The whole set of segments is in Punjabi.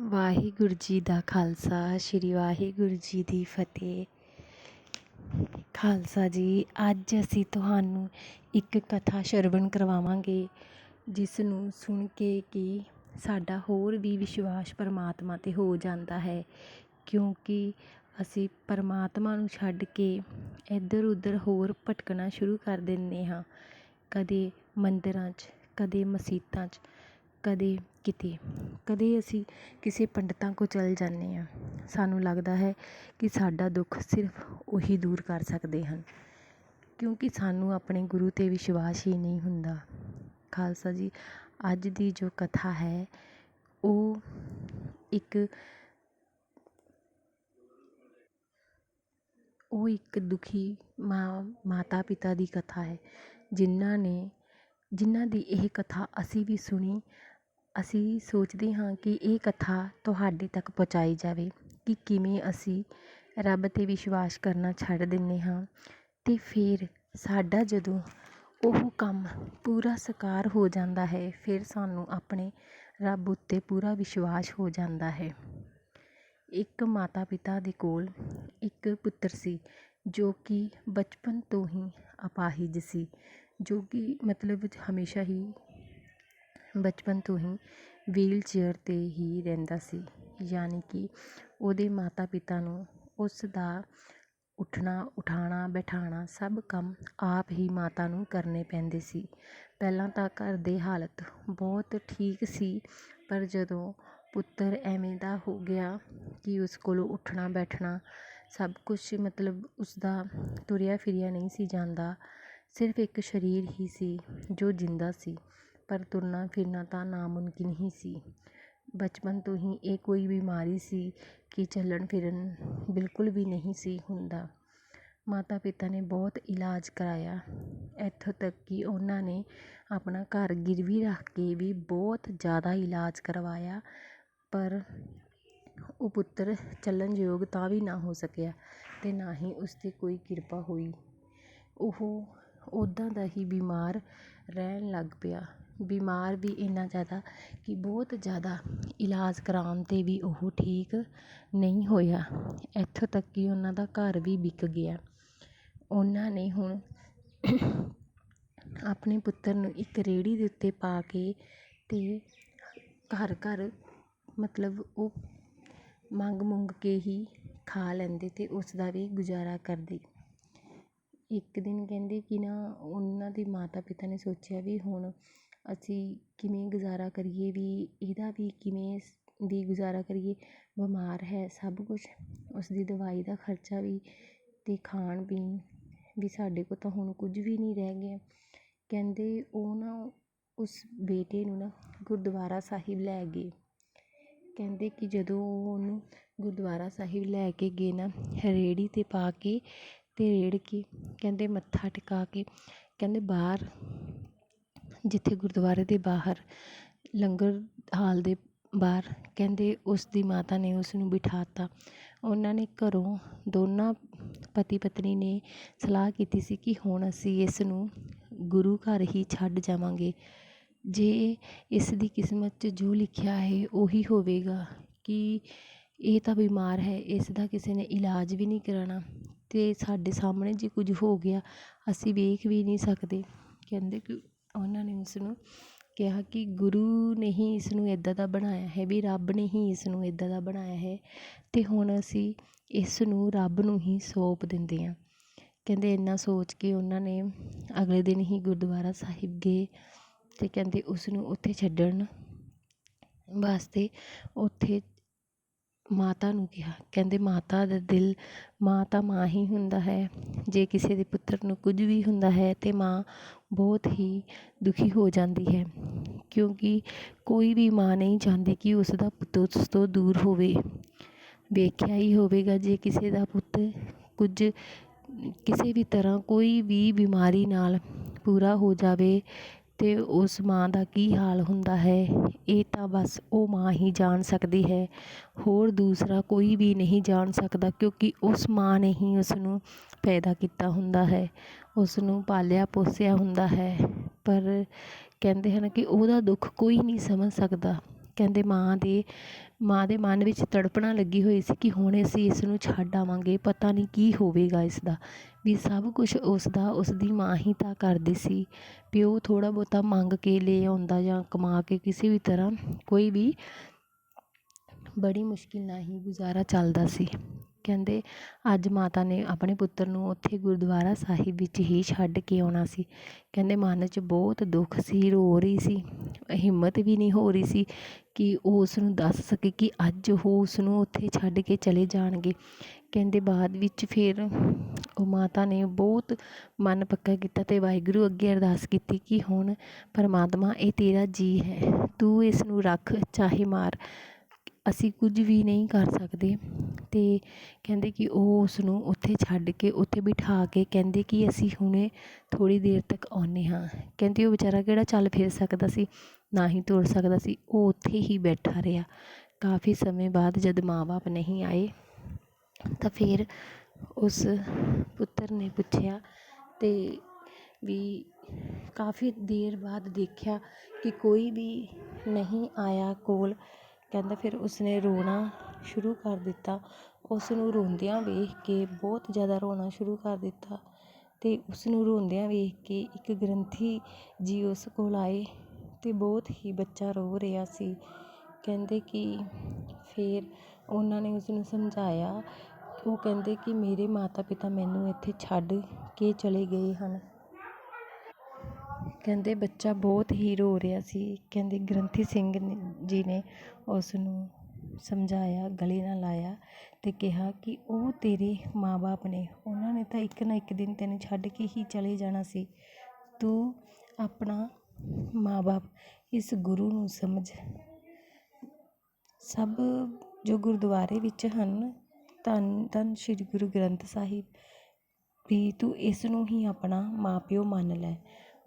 ਵਾਹਿਗੁਰੂ ਜੀ ਦਾ ਖਾਲਸਾ, ਸ੍ਰੀ ਵਾਹਿਗੁਰੂ ਜੀ ਦੀ ਫਤਿਹ। ਖਾਲਸਾ ਜੀ, ਅੱਜ ਅਸੀਂ ਤੁਹਾਨੂੰ ਇੱਕ ਕਥਾ ਸ਼ਰਵਣ ਕਰਵਾਵਾਂਗੇ ਜਿਸ ਨੂੰ ਸੁਣ ਕੇ ਕਿ ਸਾਡਾ ਹੋਰ ਵੀ ਵਿਸ਼ਵਾਸ ਪਰਮਾਤਮਾ 'ਤੇ ਹੋ ਜਾਂਦਾ ਹੈ, ਕਿਉਂਕਿ ਅਸੀਂ ਪਰਮਾਤਮਾ ਨੂੰ ਛੱਡ ਕੇ ਇੱਧਰ ਉੱਧਰ ਹੋਰ ਭਟਕਣਾ ਸ਼ੁਰੂ ਕਰ ਦਿੰਦੇ ਹਾਂ, ਕਦੇ ਮੰਦਰਾਂ 'ਚ, ਕਦੇ ਮਸੀਤਾਂ 'ਚ। ਕਦੇ ਕਿਤੇ, ਕਦੇ ਅਸੀਂ ਕਿਸੇ ਪੰਡਤਾਂ ਕੋਲ ਚਲ ਜਾਂਦੇ ਹਾਂ, ਸਾਨੂੰ ਲੱਗਦਾ ਹੈ ਕਿ ਸਾਡਾ ਦੁੱਖ ਸਿਰਫ ਉਹੀ ਦੂਰ ਕਰ ਸਕਦੇ ਹਨ, ਕਿਉਂਕਿ ਸਾਨੂੰ ਆਪਣੇ ਗੁਰੂ 'ਤੇ ਵਿਸ਼ਵਾਸ ਹੀ ਨਹੀਂ ਹੁੰਦਾ। ਖਾਲਸਾ ਜੀ, ਅੱਜ ਦੀ ਜੋ ਕਥਾ ਹੈ, ਉਹ ਇੱਕ ਉਹ ਇੱਕ ਦੁਖੀ ਮਾਂ ਮਾਤਾ ਪਿਤਾ ਦੀ ਕਥਾ ਹੈ, ਜਿਨ੍ਹਾਂ ਨੇ, ਜਿਨ੍ਹਾਂ ਦੀ ਇਹ ਕਥਾ ਅਸੀਂ ਵੀ ਸੁਣੀ ਅਸੀਂ ਸੋਚਦੇ ਹਾਂ ਕਿ ਇਹ ਕਥਾ ਤੁਹਾਡੇ ਤੱਕ ਪਹੁੰਚਾਈ ਜਾਵੇ ਕਿ ਕਿਵੇਂ ਅਸੀਂ ਰੱਬ 'ਤੇ ਵਿਸ਼ਵਾਸ ਕਰਨਾ ਛੱਡ ਦਿੰਦੇ ਹਾਂ। ਅਤੇ ਫਿਰ ਸਾਡਾ ਜਦੋਂ ਉਹ ਕੰਮ ਪੂਰਾ ਸਾਕਾਰ ਹੋ ਜਾਂਦਾ ਹੈ, ਫਿਰ ਸਾਨੂੰ ਆਪਣੇ ਰੱਬ ਉੱਤੇ ਪੂਰਾ ਵਿਸ਼ਵਾਸ ਹੋ ਜਾਂਦਾ ਹੈ। ਇੱਕ ਮਾਤਾ ਪਿਤਾ ਦੇ ਕੋਲ ਇੱਕ ਪੁੱਤਰ ਸੀ ਜੋ ਕਿ ਬਚਪਨ ਤੋਂ ਹੀ ਅਪਾਹਿਜ ਸੀ, ਜੋ ਕਿ ਮਤਲਬ ਹਮੇਸ਼ਾ ਹੀ ਬਚਪਨ ਤੋਂ ਹੀ ਵੀਲ ਚੇਅਰ 'ਤੇ ਹੀ ਰਹਿੰਦਾ ਸੀ। ਯਾਨੀ ਕਿ ਉਹਦੇ ਮਾਤਾ ਪਿਤਾ ਨੂੰ ਉਸ ਦਾ ਉੱਠਣਾ, ਉਠਾਉਣਾ, ਬਿਠਾਉਣਾ ਸਭ ਕੰਮ ਆਪ ਹੀ ਮਾਤਾ ਨੂੰ ਕਰਨੇ ਪੈਂਦੇ ਸੀ। ਪਹਿਲਾਂ ਤਾਂ ਘਰ ਦੇ ਹਾਲਤ ਬਹੁਤ ਠੀਕ ਸੀ, ਪਰ ਜਦੋਂ ਪੁੱਤਰ ਐਵੇਂ ਦਾ ਹੋ ਗਿਆ ਕਿ ਉਸ ਕੋਲੋਂ ਉੱਠਣਾ, ਬੈਠਣਾ ਸਭ ਕੁਛ ਮਤਲਬ ਉਸਦਾ ਤੁਰਿਆ ਫਿਰਿਆ ਨਹੀਂ ਸੀ ਜਾਂਦਾ, ਸਿਰਫ ਇੱਕ ਸਰੀਰ ਹੀ ਸੀ ਜੋ ਜਿੰਦਾ ਸੀ। ਪਰ ਤੁਰਨਾ ਫਿਰਨਾ ਤਾਂ ਨਾਮੁਮਕਿਨ ਹੀ ਸੀ। ਬਚਪਨ ਤੋਂ ਹੀ ਇਹ ਕੋਈ ਬਿਮਾਰੀ ਸੀ ਕਿ ਚੱਲਣ ਫਿਰਨ ਬਿਲਕੁਲ ਵੀ ਨਹੀਂ ਸੀ ਹੁੰਦਾ। ਮਾਤਾ ਪਿਤਾ ਨੇ ਬਹੁਤ ਇਲਾਜ ਕਰਵਾਇਆ ਇੱਥੋਂ ਤੱਕ ਕਿ ਉਹਨਾਂ ਨੇ ਆਪਣਾ ਘਰ ਗਿਰਵੀ ਰੱਖ ਕੇ ਵੀ ਬਹੁਤ ਜ਼ਿਆਦਾ ਇਲਾਜ ਕਰਵਾਇਆ, ਪਰ ਉਹ ਪੁੱਤਰ ਚੱਲਣ ਯੋਗ ਤਾਂ ਵੀ ਨਾ ਹੋ ਸਕਿਆ ਅਤੇ ਨਾ ਹੀ ਉਸ 'ਤੇ ਕੋਈ ਕਿਰਪਾ ਹੋਈ। ਉਹ ਉੱਦਾਂ ਦਾ ਹੀ ਬਿਮਾਰ ਰਹਿਣ ਲੱਗ ਪਿਆ। ਬਿਮਾਰ ਵੀ ਇੰਨਾ ਜ਼ਿਆਦਾ ਕਿ ਬਹੁਤ ਜ਼ਿਆਦਾ ਇਲਾਜ ਕਰਾਉਣ 'ਤੇ ਵੀ ਉਹ ਠੀਕ ਨਹੀਂ ਹੋਇਆ। ਇੱਥੋਂ ਤੱਕ ਕਿ ਉਹਨਾਂ ਦਾ ਘਰ ਵੀ ਵਿਕ ਗਿਆ। ਉਹਨਾਂ ਨੇ ਹੁਣ ਆਪਣੇ ਪੁੱਤਰ ਨੂੰ ਇੱਕ ਰੇਹੜੀ ਦੇ ਉੱਤੇ ਪਾ ਕੇ ਅਤੇ ਘਰ ਘਰ ਮਤਲਬ ਉਹ ਮੰਗ ਮੁੰਗ ਕੇ ਹੀ ਖਾ ਲੈਂਦੇ ਅਤੇ ਉਸ ਦਾ ਵੀ ਗੁਜ਼ਾਰਾ ਕਰਦੇ। ਇੱਕ ਦਿਨ ਕਹਿੰਦੇ ਕਿ ਨਾ ਉਹਨਾਂ ਦੇ ਮਾਤਾ ਪਿਤਾ ਨੇ ਸੋਚਿਆ ਵੀ ਹੁਣ ਅਸੀਂ ਕਿਵੇਂ ਗੁਜ਼ਾਰਾ ਕਰੀਏ ਵੀ, ਇਹਦਾ ਵੀ ਕਿਵੇਂ ਵੀ ਗੁਜ਼ਾਰਾ ਕਰੀਏ, ਬਿਮਾਰ ਹੈ ਸਭ ਕੁਛ। ਉਸਦੀ ਦਵਾਈ ਦਾ ਖਰਚਾ ਵੀ ਅਤੇ ਖਾਣ ਪੀਣ ਵੀ ਸਾਡੇ ਕੋਲ ਤਾਂ ਹੁਣ ਕੁਝ ਵੀ ਨਹੀਂ ਰਹਿ ਗਿਆ। ਕਹਿੰਦੇ ਉਹ ਨਾ ਉਸ ਬੇਟੇ ਨੂੰ ਨਾ ਗੁਰਦੁਆਰਾ ਸਾਹਿਬ ਲੈ ਗਏ। ਕਹਿੰਦੇ ਕਿ ਜਦੋਂ ਉਹ ਉਹਨੂੰ ਗੁਰਦੁਆਰਾ ਸਾਹਿਬ ਲੈ ਕੇ ਗਏ ਨਾ ਰੇਹੜੀ 'ਤੇ ਪਾ ਕੇ ਅਤੇ ਰੇੜ ਕੇ, ਕਹਿੰਦੇ ਮੱਥਾ ਟਿਕਾ ਕੇ, ਕਹਿੰਦੇ ਬਾਹਰ ਜਿੱਥੇ ਗੁਰਦੁਆਰੇ ਦੇ ਬਾਹਰ, ਲੰਗਰ ਹਾਲ ਦੇ ਬਾਹਰ ਕਹਿੰਦੇ ਉਸ ਦੀ ਮਾਤਾ ਨੇ ਉਸ ਨੂੰ ਬਿਠਾਤਾ। ਉਹਨਾਂ ਨੇ ਘਰੋਂ ਦੋਨਾਂ ਪਤੀ ਪਤਨੀ ਨੇ ਸਲਾਹ ਕੀਤੀ ਸੀ ਕਿ ਹੁਣ ਅਸੀਂ ਇਸ ਨੂੰ ਗੁਰੂ ਘਰ ਹੀ ਛੱਡ ਜਾਵਾਂਗੇ। ਜੇ ਇਸ ਦੀ ਕਿਸਮਤ 'ਚ ਜੋ ਲਿਖਿਆ ਹੈ, ਉਹੀ ਹੋਵੇਗਾ ਕਿ ਇਹ ਤਾਂ ਬਿਮਾਰ ਹੈ, ਇਸ ਦਾ ਕਿਸੇ ਨੇ ਇਲਾਜ ਵੀ ਨਹੀਂ ਕਰਾਉਣਾ ਅਤੇ ਸਾਡੇ ਸਾਹਮਣੇ ਜੇ ਕੁਝ ਹੋ ਗਿਆ, ਅਸੀਂ ਵੇਖ ਵੀ ਨਹੀਂ ਸਕਦੇ। ਕਹਿੰਦੇ ਕਿ ਉਹਨਾਂ ਨੇ ਉਸਨੂੰ ਕਿਹਾ ਕਿ ਗੁਰੂ ਨੇ ਹੀ ਇਸ ਨੂੰ ਇੱਦਾਂ ਦਾ ਬਣਾਇਆ ਹੈ ਵੀ ਰੱਬ ਨੇ ਹੀ ਇਸ ਨੂੰ ਇੱਦਾਂ ਦਾ ਬਣਾਇਆ ਹੈ ਅਤੇ ਹੁਣ ਅਸੀਂ ਇਸ ਨੂੰ ਰੱਬ ਨੂੰ ਹੀ ਸੌਂਪ ਦਿੰਦੇ ਹਾਂ। ਕਹਿੰਦੇ ਇੰਨਾ ਸੋਚ ਕੇ ਉਹਨਾਂ ਨੇ ਅਗਲੇ ਦਿਨ ਹੀ ਗੁਰਦੁਆਰਾ ਸਾਹਿਬ ਗਏ ਅਤੇ ਕਹਿੰਦੇ ਉਸ ਨੂੰ ਉੱਥੇ ਛੱਡਣ ਵਾਸਤੇ ਉੱਥੇ ਮਾਤਾ ਨੂੰ ਕਿਹਾ। ਕਹਿੰਦੇ, ਮਾਤਾ ਦਾ ਦਿਲ ਮਾਂ ਤਾਂ ਮਾਂ ਹੀ ਹੁੰਦਾ ਹੈ। ਜੇ ਕਿਸੇ ਦੇ ਪੁੱਤਰ ਨੂੰ ਕੁਝ ਵੀ ਹੁੰਦਾ ਹੈ, ਤਾਂ ਮਾਂ ਬਹੁਤ ਹੀ ਦੁਖੀ ਹੋ ਜਾਂਦੀ ਹੈ। ਕਿਉਂਕਿ ਕੋਈ ਵੀ ਮਾਂ ਨਹੀਂ ਚਾਹੁੰਦੀ ਕਿ ਉਸ ਦਾ ਪੁੱਤ ਉਸ ਤੋਂ ਦੂਰ ਹੋਵੇ। ਵੇਖਿਆ ਹੀ ਹੋਵੇਗਾ, ਜੇ ਕਿਸੇ ਦਾ ਪੁੱਤ ਕੁਝ, ਕਿਸੇ ਵੀ ਤਰ੍ਹਾਂ ਕੋਈ ਵੀ ਬਿਮਾਰੀ ਨਾਲ ਪੂਰਾ ਹੋ ਜਾਵੇ ਅਤੇ ਉਸ ਮਾਂ ਦਾ ਕੀ ਹਾਲ ਹੁੰਦਾ ਹੈ, ਇਹ ਤਾਂ ਬਸ ਉਹ ਮਾਂ ਹੀ ਜਾਣ ਸਕਦੀ ਹੈ। ਹੋਰ ਦੂਸਰਾ ਕੋਈ ਵੀ ਨਹੀਂ ਜਾਣ ਸਕਦਾ ਕਿਉਂਕਿ ਉਸ ਮਾਂ ਨੇ ਹੀ ਉਸਨੂੰ ਪੈਦਾ ਕੀਤਾ ਹੁੰਦਾ ਹੈ ਉਸ ਨੂੰ ਪਾਲਿਆ ਪੋਸਿਆ ਹੁੰਦਾ ਹੈ। ਪਰ ਕਹਿੰਦੇ ਹਨ ਕਿ ਉਹਦਾ ਦੁੱਖ ਕੋਈ ਨਹੀਂ ਸਮਝ ਸਕਦਾ। ਕਹਿੰਦੇ ਮਾਂ ਦੇ ਮਾਂ ਦੇ ਮਨ ਵਿੱਚ ਤੜਪਣਾ ਲੱਗੀ ਹੋਈ ਸੀ ਕਿ ਹੁਣ ਅਸੀਂ ਇਸ ਨੂੰ ਛੱਡ ਆਵਾਂਗੇ, ਪਤਾ ਨਹੀਂ ਕੀ ਹੋਵੇਗਾ ਇਸਦਾ। ਵੀ ਸਭ ਕੁਛ ਉਸਦਾ, ਉਸਦੀ ਮਾਂ ਹੀ ਤਾਂ ਕਰਦੀ ਸੀ। ਪਿਓ ਥੋੜ੍ਹਾ ਬਹੁਤਾ ਮੰਗ ਕੇ ਲੈ ਆਉਂਦਾ ਜਾਂ ਕਮਾ ਕੇ ਕਿਸੇ ਵੀ ਤਰ੍ਹਾਂ ਕੋਈ ਵੀ ਬੜੀ ਮੁਸ਼ਕਿਲ ਨਾਲ ਹੀ ਗੁਜ਼ਾਰਾ ਚੱਲਦਾ ਸੀ। ਕਹਿੰਦੇ, ਅੱਜ ਮਾਤਾ ਨੇ ਆਪਣੇ ਪੁੱਤਰ ਨੂੰ ਉੱਥੇ ਗੁਰਦੁਆਰਾ ਸਾਹਿਬ ਵਿੱਚ ਹੀ ਛੱਡ ਕੇ ਆਉਣਾ ਸੀ। ਕਹਿੰਦੇ, ਮਨ 'ਚ ਬਹੁਤ ਦੁੱਖ ਸੀ, ਰੋ ਰਹੀ ਸੀ। ਹਿੰਮਤ ਵੀ ਨਹੀਂ ਹੋ ਰਹੀ ਸੀ ਕਿ ਉਹ ਉਸ ਨੂੰ ਦੱਸ ਸਕੇ ਕਿ ਅੱਜ ਉਹ ਉਸ ਨੂੰ ਉੱਥੇ ਛੱਡ ਕੇ ਚਲੇ ਜਾਣਗੇ। ਕਹਿੰਦੇ ਬਾਅਦ ਵਿੱਚ ਫਿਰ ਉਹ ਮਾਤਾ ਨੇ ਬਹੁਤ ਮਨ ਪੱਕਾ ਕੀਤਾ ਅਤੇ ਵਾਹਿਗੁਰੂ ਅੱਗੇ ਅਰਦਾਸ ਕੀਤੀ ਕਿ ਹੁਣ ਪਰਮਾਤਮਾ, ਇਹ ਤੇਰਾ ਜੀ ਹੈ। ਤੂੰ ਇਸ ਨੂੰ ਰੱਖ, ਚਾਹੇ ਮਾਰ। ਅਸੀਂ ਕੁਝ ਵੀ ਨਹੀਂ ਕਰ ਸਕਦੇ। ਅਤੇ ਕਹਿੰਦੇ ਕਿ ਉਹ ਉਸ ਨੂੰ ਉੱਥੇ ਛੱਡ ਕੇ ਉੱਥੇ ਬਿਠਾ ਕੇ ਕਹਿੰਦੇ ਕਿ ਅਸੀਂ ਹੁਣੇ ਥੋੜ੍ਹੀ ਦੇਰ ਤੱਕ ਆਉਂਦੇ ਹਾਂ। ਕਹਿੰਦੇ ਉਹ ਵਿਚਾਰਾ ਕਿਹੜਾ ਚੱਲ ਫਿਰ ਸਕਦਾ ਸੀ? ਨਾ ਹੀ ਤੁਰ ਸਕਦਾ ਸੀ। ਉਹ ਉੱਥੇ ਹੀ ਬੈਠਾ ਰਿਹਾ। ਕਾਫੀ ਸਮੇਂ ਬਾਅਦ ਜਦ ਮਾਂ-ਬਾਪ ਨਹੀਂ ਆਏ ਤਾਂ ਫਿਰ ਉਸ ਪੁੱਤਰ ਨੇ ਪੁੱਛਿਆ ਅਤੇ ਵੀ ਕਾਫੀ ਦੇਰ ਬਾਅਦ ਦੇਖਿਆ ਕਿ ਕੋਈ ਵੀ ਨਹੀਂ ਆਇਆ ਕੋਲ। ਕਹਿੰਦਾ ਫਿਰ ਉਸਨੇ ਰੋਣਾ ਸ਼ੁਰੂ ਕਰ ਦਿੱਤਾ। ਉਸ ਨੂੰ ਰੋਂਦਿਆਂ ਵੇਖ ਕੇ ਬਹੁਤ ਜ਼ਿਆਦਾ ਰੋਣਾ ਸ਼ੁਰੂ ਕਰ ਦਿੱਤਾ ਅਤੇ ਉਸ ਨੂੰ ਰੋਂਦਿਆਂ ਵੇਖ ਕੇ ਇੱਕ ਗ੍ਰੰਥੀ ਜੀ ਉਸ ਕੋਲ ਆਏ। ਤੇ ਬਹੁਤ ਹੀ ਬੱਚਾ ਰੋ ਰਿਹਾ ਸੀ। ਕਹਿੰਦੇ ਕਿ ਫਿਰ ਉਹਨਾਂ ਨੇ ਉਸਨੂੰ ਸਮਝਾਇਆ। ਉਹ ਕਹਿੰਦੇ ਕਿ ਮੇਰੇ ਮਾਤਾ ਪਿਤਾ ਮੈਨੂੰ ਇੱਥੇ ਛੱਡ ਕੇ ਚਲੇ ਗਏ ਹਨ। ਕਹਿੰਦੇ ਬੱਚਾ ਬਹੁਤ ਹੀ ਰੋ ਰਿਹਾ ਸੀ। ਕਹਿੰਦੇ ਗ੍ਰੰਥੀ ਸਿੰਘ ਨੇ, ਜੀ ਨੇ ਉਸ ਨੂੰ ਸਮਝਾਇਆ, ਗਲੇ ਨਾਲ ਲਾਇਆ ਅਤੇ ਕਿਹਾ ਕਿ ਉਹ ਤੇਰੇ ਮਾਂ-ਬਾਪ ਨੇ। ਉਹਨਾਂ ਨੇ ਤਾਂ ਇੱਕ ਨਾ ਇੱਕ ਦਿਨ ਤੈਨੂੰ ਛੱਡ ਕੇ ਹੀ ਚਲੇ ਜਾਣਾ ਸੀ। ਤੂੰ ਆਪਣਾ ਮਾਂ-ਬਾਪ ਇਸ ਗੁਰੂ ਨੂੰ ਸਮਝ। ਸਭ ਜੋ ਗੁਰਦੁਆਰੇ ਵਿੱਚ ਹਨ, ਧੰਨ ਧੰਨ ਸ਼੍ਰੀ ਗੁਰੂ ਗ੍ਰੰਥ ਸਾਹਿਬ, ਵੀ ਤੂੰ ਇਸ ਨੂੰ ਹੀ ਆਪਣਾ ਮਾਂ-ਪਿਓ ਮੰਨ ਲੈ।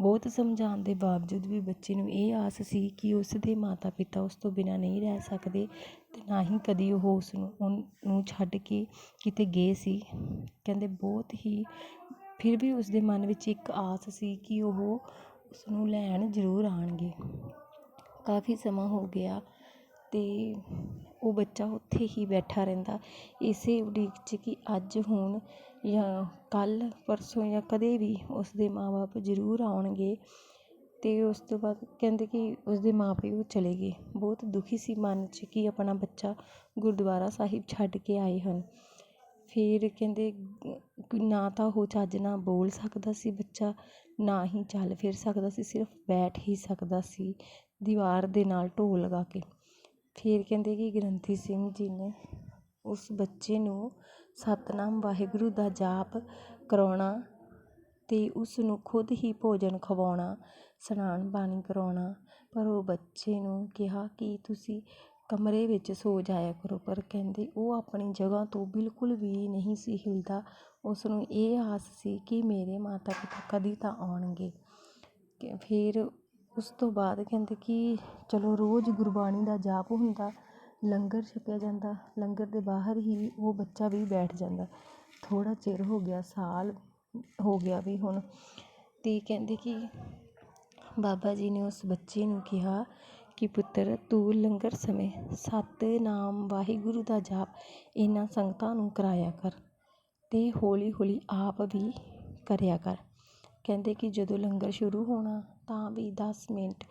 ਬਹੁਤ ਸਮਝਾਉਣ ਦੇ ਬਾਵਜੂਦ ਵੀ ਬੱਚੇ ਨੂੰ ਇਹ ਆਸ ਸੀ ਕਿ ਉਸ ਦੇ ਮਾਤਾ ਪਿਤਾ ਉਸ ਤੋਂ ਬਿਨਾਂ ਨਹੀਂ ਰਹਿ ਸਕਦੇ ਤੇ ਨਾ ਹੀ ਕਦੀ ਉਹ ਉਸ ਨੂੰ ਉਹਨੂੰ ਛੱਡ ਕੇ ਕਿਤੇ ਗਏ ਸੀ। ਕਹਿੰਦੇ ਬਹੁਤ ਹੀ, ਫਿਰ ਵੀ ਉਸ ਦੇ ਮਨ ਵਿੱਚ ਇੱਕ ਆਸ ਸੀ ਕਿ ਉਹ ਉਸਨੂੰ ਲੈਣ ਜ਼ਰੂਰ ਆਉਣਗੇ। ਕਾਫੀ ਸਮਾਂ ਹੋ ਗਿਆ ਅਤੇ ਉਹ ਬੱਚਾ ਉੱਥੇ ਹੀ ਬੈਠਾ ਰਹਿੰਦਾ। ਇਸੇ ਉਡੀਕ 'ਚ ਕਿ ਅੱਜ ਹੁਣ ਜਾਂ ਕੱਲ੍ਹ, ਪਰਸੋਂ ਜਾਂ ਕਦੇ ਵੀ ਉਸਦੇ ਮਾਂ ਬਾਪ ਜ਼ਰੂਰ ਆਉਣਗੇ ਅਤੇ ਉਸ ਤੋਂ ਬਾਅਦ ਕਹਿੰਦੇ ਕਿ ਉਸਦੇ ਮਾਂ ਪਿਓ ਚਲੇ ਗਏ। ਬਹੁਤ ਦੁਖੀ ਸੀ ਮਨ 'ਚ ਕਿ ਆਪਣਾ ਬੱਚਾ ਗੁਰਦੁਆਰਾ ਸਾਹਿਬ ਛੱਡ ਕੇ ਆਏ ਹਨ। ਫਿਰ ਕਹਿੰਦੇ ਨਾ ਤਾਂ ਉਹ ਚੱਜ ਨਾਲ ਬੋਲ ਸਕਦਾ ਸੀ ਬੱਚਾ, ਨਾ ਹੀ ਚੱਲ ਫਿਰ ਸਕਦਾ ਸੀ, ਸਿਰਫ ਬੈਠ ਹੀ ਸਕਦਾ ਸੀ, ਦੀਵਾਰ ਦੇ ਨਾਲ ਢੋ ਲਗਾ ਕੇ। ਫਿਰ ਕਹਿੰਦੇ ਕਿ ਗ੍ਰੰਥੀ ਸਿੰਘ ਜੀ ਨੇ ਉਸ ਬੱਚੇ ਨੂੰ ਸਤਨਾਮ ਵਾਹਿਗੁਰੂ ਦਾ ਜਾਪ ਕਰਾਉਣਾ ਅਤੇ ਉਸ ਨੂੰ ਖੁਦ ਹੀ ਭੋਜਨ ਖਵਾਉਣਾ ਸਨਾਨ ਪਾਣੀ ਕਰਾਉਣਾ, ਪਰ ਉਹ ਬੱਚੇ ਨੂੰ ਕਿਹਾ, ਕਿ ਤੁਸੀਂ ਕਮਰੇ ਵਿੱਚ ਸੋ ਜਾਇਆ ਕਰੋ, ਪਰ ਕਹਿੰਦੇ ਉਹ ਆਪਣੀ ਜਗ੍ਹਾ ਤੋਂ ਬਿਲਕੁਲ ਵੀ ਨਹੀਂ ਸੀ ਹਿਲਦਾ। ਉਸ ਨੂੰ ਇਹ ਆਸ ਸੀ ਕਿ ਮੇਰੇ ਮਾਤਾ ਪਿਤਾ ਕਦੀ ਤਾਂ ਆਉਣਗੇ। ਫਿਰ ਉਸ ਤੋਂ ਬਾਅਦ ਕਹਿੰਦੇ ਕਿ ਚਲੋ ਰੋਜ਼ ਗੁਰਬਾਣੀ ਦਾ ਜਾਪ ਹੁੰਦਾ, ਲੰਗਰ ਛਕਿਆ ਜਾਂਦਾ, ਲੰਗਰ ਦੇ ਬਾਹਰ ਹੀ ਉਹ ਬੱਚਾ ਵੀ ਬੈਠ ਜਾਂਦਾ। ਥੋੜ੍ਹਾ ਚਿਰ ਹੋ ਗਿਆ, ਸਾਲ ਹੋ ਗਿਆ ਵੀ ਹੁਣ। ਅਤੇ ਕਹਿੰਦੇ ਕਿ ਬਾਬਾ ਜੀ ਨੇ ਉਸ ਬੱਚੇ ਨੂੰ ਕਿਹਾ ਕਿ ਪੁੱਤਰ, ਤੂੰ ਲੰਗਰ ਸਮੇਂ ਸਤਿਨਾਮ ਵਾਹਿਗੁਰੂ ਦਾ ਜਾਪ ਇਹਨਾਂ ਸੰਗਤਾਂ ਨੂੰ ਕਰਾਇਆ ਕਰ ਅਤੇ ਹੌਲੀ ਹੌਲੀ ਆਪ ਵੀ ਕਰਿਆ ਕਰ। ਕਹਿੰਦੇ ਕਿ ਜਦੋਂ ਲੰਗਰ ਸ਼ੁਰੂ ਹੋਣਾ ਤਾਂ ਵੀ ਦਸ ਮਿੰਟ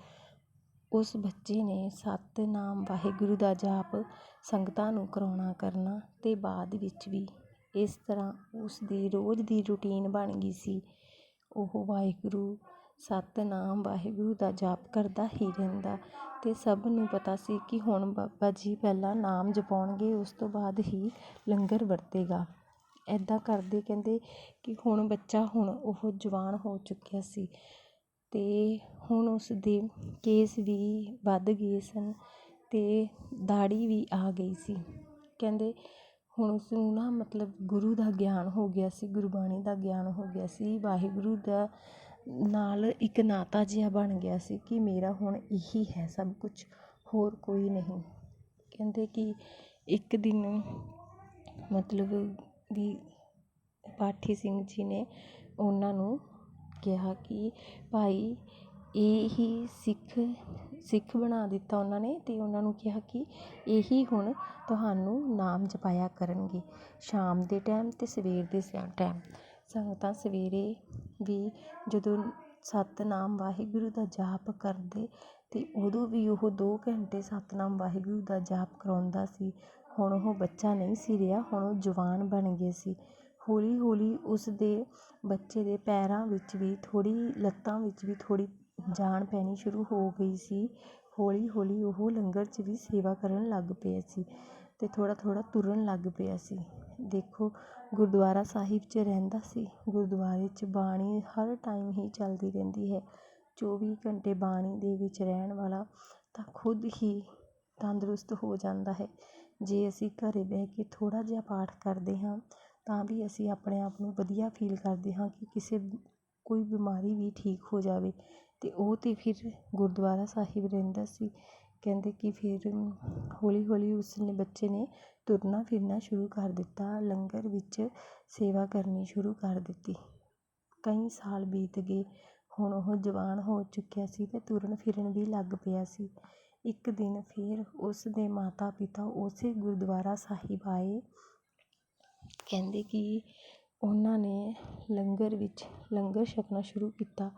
ਉਸ ਬੱਚੇ ਨੇ ਸਤਿਨਾਮ ਵਾਹਿਗੁਰੂ ਦਾ ਜਾਪ ਸੰਗਤਾਂ ਨੂੰ ਕਰਾਉਣਾ ਕਰਨਾ ਅਤੇ ਬਾਅਦ ਵਿੱਚ ਵੀ ਇਸ ਤਰ੍ਹਾਂ ਉਸ ਦੀ ਰੋਜ਼ ਦੀ ਰੂਟੀਨ ਬਣ ਗਈ ਸੀ। ਉਹ ਵਾਹਿਗੁਰੂ ਸਤਿਨਾਮ ਵਾਹਿਗੁਰੂ ਦਾ ਜਾਪ ਕਰਦਾ ਹੀ ਰਹਿੰਦਾ ਅਤੇ ਸਭ ਨੂੰ ਪਤਾ ਸੀ ਕਿ ਹੁਣ ਬਾਬਾ ਜੀ ਪਹਿਲਾਂ ਨਾਮ ਜਪਾਉਣਗੇ, ਉਸ ਤੋਂ ਬਾਅਦ ਹੀ ਲੰਗਰ ਵਰਤੇਗਾ। ਇੱਦਾਂ ਕਰਦੇ ਕਹਿੰਦੇ ਕਿ ਹੁਣ ਬੱਚਾ ਹੁਣ ਉਹ ਜਵਾਨ ਹੋ ਚੁੱਕਿਆ ਸੀ ਅਤੇ ਹੁਣ ਉਸਦੇ ਕੇਸ ਵੀ ਵੱਧ ਗਏ ਸਨ ਅਤੇ ਦਾੜੀ ਵੀ ਆ ਗਈ ਸੀ। ਕਹਿੰਦੇ ਹੁਣ ਉਸ ਨਾ ਮਤਲਬ ਗੁਰੂ ਦਾ ਗਿਆਨ ਹੋ ਗਿਆ ਸੀ, ਗੁਰਬਾਣੀ ਦਾ ਗਿਆਨ ਹੋ ਗਿਆ ਸੀ, ਵਾਹਿਗੁਰੂ ਦਾ ਨਾਲ ਇੱਕ ਨਾਤਾ ਜਿਹਾ ਬਣ ਗਿਆ ਸੀ ਕਿ ਮੇਰਾ ਹੁਣ ਇਹੀ ਹੈ ਸਭ ਕੁਛ, ਹੋਰ ਕੋਈ ਨਹੀਂ। ਕਹਿੰਦੇ ਕਿ ਇੱਕ ਦਿਨ ਮਤਲਬ ਵੀ ਪਾਠੀ ਸਿੰਘ ਜੀ ਨੇ ਉਹਨਾਂ ਨੂੰ ਕਿਹਾ ਕਿ ਭਾਈ ਇਹੀ ਸਿੱਖ ਸਿੱਖ ਬਣਾ ਦਿੱਤਾ ਉਹਨਾਂ ਨੇ ਅਤੇ ਉਹਨਾਂ ਨੂੰ ਕਿਹਾ ਕਿ ਇਹੀ ਹੁਣ ਤੁਹਾਨੂੰ ਨਾਮ ਜਪਾਇਆ ਕਰਨਗੇ, ਸ਼ਾਮ ਦੇ ਟਾਈਮ ਅਤੇ ਸਵੇਰ ਦੇ ਟਾਈਮ ਸੰਗਤਾਂ ਸਵੇਰੇ ਵੀ ਜਦੋਂ ਸਤਿਨਾਮ ਵਾਹਿਗੁਰੂ ਦਾ ਜਾਪ ਕਰਦੇ ਅਤੇ ਉਦੋਂ ਵੀ ਉਹ ਦੋ ਘੰਟੇ ਸਤਿਨਾਮ ਵਾਹਿਗੁਰੂ ਦਾ ਜਾਪ ਕਰਾਉਂਦਾ ਸੀ। ਹੁਣ ਉਹ ਬੱਚਾ ਨਹੀਂ ਸੀ ਰਿਹਾ, ਹੁਣ ਉਹ ਜਵਾਨ ਬਣ ਗਏ ਸੀ। ਹੌਲੀ ਹੌਲੀ ਉਸਦੇ ਬੱਚੇ ਦੇ ਪੈਰਾਂ ਵਿੱਚ ਵੀ ਥੋੜ੍ਹੀ, ਲੱਤਾਂ ਵਿੱਚ ਵੀ ਥੋੜ੍ਹੀ ਜਾਨ ਪੈਣੀ ਸ਼ੁਰੂ ਹੋ ਗਈ ਸੀ। ਹੌਲੀ ਹੌਲੀ ਉਹ ਲੰਗਰ 'ਚ ਵੀ ਸੇਵਾ ਕਰਨ ਲੱਗ ਪਿਆ ਸੀ ਅਤੇ ਥੋੜ੍ਹਾ ਥੋੜ੍ਹਾ ਤੁਰਨ ਲੱਗ ਪਿਆ ਸੀ। ਦੇਖੋ ਗੁਰਦੁਆਰਾ ਸਾਹਿਬ 'ਚ ਰਹਿੰਦਾ ਸੀ। ਗੁਰਦੁਆਰੇ 'ਚ ਬਾਣੀ ਹਰ ਟਾਈਮ ਹੀ ਚੱਲਦੀ ਰਹਿੰਦੀ ਹੈ। ਚੌਵੀ ਘੰਟੇ ਬਾਣੀ ਦੇ ਵਿੱਚ ਰਹਿਣ ਵਾਲਾ ਤਾਂ ਖੁਦ ਹੀ ਤੰਦਰੁਸਤ ਹੋ ਜਾਂਦਾ ਹੈ। ਜੇ ਅਸੀਂ ਘਰ ਬਹਿ ਕੇ ਥੋੜ੍ਹਾ ਜਿਹਾ ਪਾਠ ਕਰਦੇ ਹਾਂ, ਤਾਂ ਵੀ ਅਸੀਂ ਆਪਣੇ ਆਪ ਨੂੰ ਵਧੀਆ ਫੀਲ ਕਰਦੇ ਹਾਂ ਕਿ ਕਿਸੇ ਕੋਈ ਬਿਮਾਰੀ ਵੀ ਠੀਕ ਹੋ ਜਾਵੇ। ਅਤੇ ਉਹ ਤਾਂ ਫਿਰ ਗੁਰਦੁਆਰਾ ਸਾਹਿਬ ਰਹਿੰਦਾ ਸੀ। ਕਹਿੰਦੇ ਕਿ ਫਿਰ ਹੌਲੀ ਹੌਲੀ ਉਸਨੇ, ਬੱਚੇ ਨੇ ਤੁਰਨਾ ਫਿਰਨਾ ਸ਼ੁਰੂ ਕਰ ਦਿੱਤਾ। ਲੰਗਰ ਵਿੱਚ ਸੇਵਾ ਕਰਨੀ ਸ਼ੁਰੂ ਕਰ ਦਿੱਤੀ। ਕਈ ਸਾਲ ਬੀਤ ਗਏ, ਹੁਣ ਉਹ ਜਵਾਨ ਹੋ ਚੁੱਕਿਆ ਸੀ ਅਤੇ ਤੁਰਨ ਫਿਰਨ ਵੀ ਲੱਗ ਪਿਆ ਸੀ। ਇੱਕ ਦਿਨ ਫਿਰ ਉਸ ਦੇ ਮਾਤਾ ਪਿਤਾ ਉਸੇ ਗੁਰਦੁਆਰਾ ਸਾਹਿਬ ਆਏ। ਕਹਿੰਦੇ ਕਿ ਉਹਨਾਂ ਨੇ ਲੰਗਰ ਵਿੱਚ ਲੰਗਰ ਛਕਣਾ ਸ਼ੁਰੂ ਕੀਤਾ।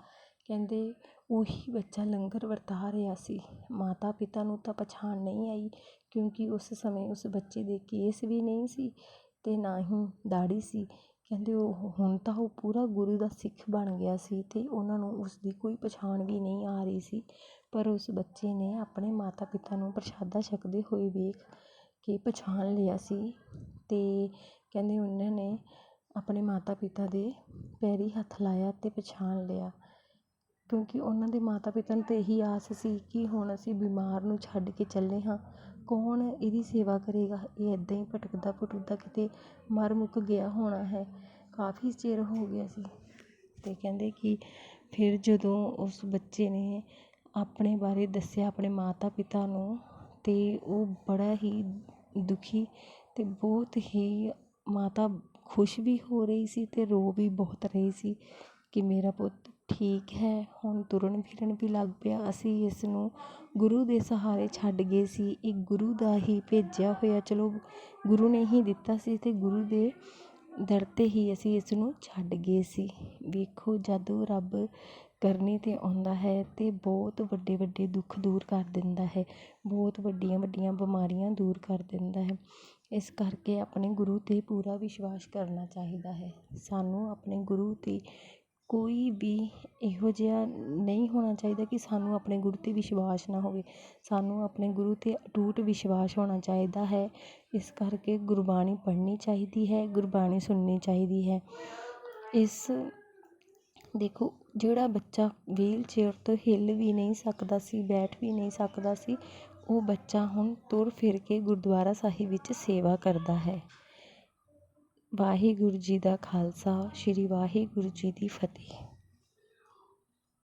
ਕਹਿੰਦੇ ਉਹੀ ਬੱਚਾ ਲੰਗਰ ਵਰਤਾ ਰਿਹਾ ਸੀ। ਮਾਤਾ ਪਿਤਾ ਨੂੰ ਤਾਂ ਪਛਾਣ ਨਹੀਂ ਆਈ, ਕਿਉਂਕਿ ਉਸ ਸਮੇਂ ਉਸ ਬੱਚੇ ਦੇ ਕੇਸ ਵੀ ਨਹੀਂ ਸੀ ਅਤੇ ਨਾ ਹੀ ਦਾੜੀ ਸੀ। ਕਹਿੰਦੇ ਉਹ ਹੁਣ ਤਾਂ ਉਹ ਪੂਰਾ ਗੁਰੂ ਦਾ ਸਿੱਖ ਬਣ ਗਿਆ ਸੀ ਅਤੇ ਉਹਨਾਂ ਨੂੰ ਉਸ ਦੀ ਕੋਈ ਪਛਾਣ ਵੀ ਨਹੀਂ ਆ ਰਹੀ ਸੀ। ਪਰ ਉਸ ਬੱਚੇ ਨੇ ਆਪਣੇ ਮਾਤਾ ਪਿਤਾ ਨੂੰ ਪ੍ਰਸ਼ਾਦਾ ਛਕਦੇ ਹੋਏ ਵੇਖ ਕੇ ਪਛਾਣ ਲਿਆ ਸੀ ਅਤੇ ਕਹਿੰਦੇ ਉਹਨਾਂ ਨੇ ਆਪਣੇ ਮਾਤਾ ਪਿਤਾ ਦੇ ਪੈਰੀ ਹੱਥ ਲਾਇਆ ਅਤੇ ਪਛਾਣ ਲਿਆ। ਕਿਉਂਕਿ ਉਹਨਾਂ ਦੇ ਮਾਤਾ ਪਿਤਾ ਨੂੰ ਤਾਂ ਇਹੀ ਆਸ ਸੀ ਕਿ ਹੁਣ ਅਸੀਂ ਬਿਮਾਰ ਨੂੰ ਛੱਡ ਕੇ ਚੱਲੇ ਹਾਂ। ਕੌਣ ਇਹਦੀ ਸੇਵਾ ਕਰੇਗਾ? ਇਹ ਇੱਦਾਂ ਹੀ ਭਟਕਦਾ ਭਟਕਦਾ ਕਿਤੇ ਮਰ ਮੁੱਕ ਗਿਆ ਹੋਣਾ ਹੈ। ਕਾਫੀ ਚਿਰ ਹੋ ਗਿਆ ਸੀ ਅਤੇ ਕਹਿੰਦੇ ਕਿ ਫਿਰ ਜਦੋਂ ਉਸ ਬੱਚੇ ਨੇ ਆਪਣੇ ਬਾਰੇ ਦੱਸਿਆ ਆਪਣੇ ਮਾਤਾ ਪਿਤਾ ਨੂੰ ਅਤੇ ਉਹ ਬੜਾ ਹੀ ਦੁਖੀ ਅਤੇ ਬਹੁਤ ਹੀ ਮਾਤਾ ਖੁਸ਼ ਵੀ ਹੋ ਰਹੀ ਸੀ ਅਤੇ ਰੋ ਵੀ ਬਹੁਤ ਰਹੀ ਸੀ ਕਿ ਮੇਰਾ ਪੁੱਤ ਠੀਕ ਹੈ। ਹੁਣ ਤੁਰਨ ਫਿਰਨ ਵੀ ਲੱਗ ਪਿਆ। ਅਸੀਂ ਇਸ ਨੂੰ ਗੁਰੂ ਦੇ ਸਹਾਰੇ ਛੱਡ ਗਏ ਸੀ। ਇਹ ਗੁਰੂ ਦਾ ਹੀ ਭੇਜਿਆ ਹੋਇਆ। ਚਲੋ, ਗੁਰੂ ਨੇ ਹੀ ਦਿੱਤਾ ਸੀ ਅਤੇ ਗੁਰੂ ਦੇ ਦਰ 'ਤੇ ਹੀ ਅਸੀਂ ਇਸ ਨੂੰ ਛੱਡ ਗਏ ਸੀ। ਵੇਖੋ, ਜਦੋਂ ਰੱਬ ਕਰਨੀ 'ਤੇ ਆਉਂਦਾ ਹੈ ਅਤੇ ਬਹੁਤ ਵੱਡੇ ਵੱਡੇ ਦੁੱਖ ਦੂਰ ਕਰ ਦਿੰਦਾ ਹੈ। ਬਹੁਤ ਵੱਡੀਆਂ ਵੱਡੀਆਂ ਬਿਮਾਰੀਆਂ ਦੂਰ ਕਰ ਦਿੰਦਾ ਹੈ। ਇਸ ਕਰਕੇ ਆਪਣੇ ਗੁਰੂ 'ਤੇ ਪੂਰਾ ਵਿਸ਼ਵਾਸ ਕਰਨਾ ਚਾਹੀਦਾ ਹੈ। ਸਾਨੂੰ ਆਪਣੇ ਗੁਰੂ 'ਤੇ ਕੋਈ ਵੀ ਇਹੋ ਜਿਹਾ ਨਹੀਂ ਹੋਣਾ ਚਾਹੀਦਾ ਕਿ ਸਾਨੂੰ ਆਪਣੇ ਗੁਰੂ 'ਤੇ ਵਿਸ਼ਵਾਸ ਨਾ ਹੋਵੇ। ਸਾਨੂੰ ਆਪਣੇ ਗੁਰੂ 'ਤੇ ਅਟੂਟ ਵਿਸ਼ਵਾਸ ਹੋਣਾ ਚਾਹੀਦਾ ਹੈ। ਇਸ ਕਰਕੇ ਗੁਰਬਾਣੀ ਪੜ੍ਹਨੀ ਚਾਹੀਦੀ ਹੈ, ਗੁਰਬਾਣੀ ਸੁਣਨੀ ਚਾਹੀਦੀ ਹੈ। ਇਸ ਦੇਖੋ, ਜਿਹੜਾ ਬੱਚਾ ਵੀਲ ਚੇਅਰ ਤੋਂ ਹਿੱਲ ਵੀ ਨਹੀਂ ਸਕਦਾ ਸੀ, ਬੈਠ ਵੀ ਨਹੀਂ ਸਕਦਾ ਸੀ, ਉਹ ਬੱਚਾ ਹੁਣ ਤੁਰ ਫਿਰ ਕੇ ਗੁਰਦੁਆਰਾ ਸਾਹਿਬ ਵਿੱਚ ਸੇਵਾ ਕਰਦਾ ਹੈ। ਵਾਹਿਗੁਰੂ ਜੀ ਦਾ ਖਾਲਸਾ ਸ੍ਰੀ ਵਾਹਿਗੁਰੂ ਜੀ ਦੀ ਫਤਿਹ।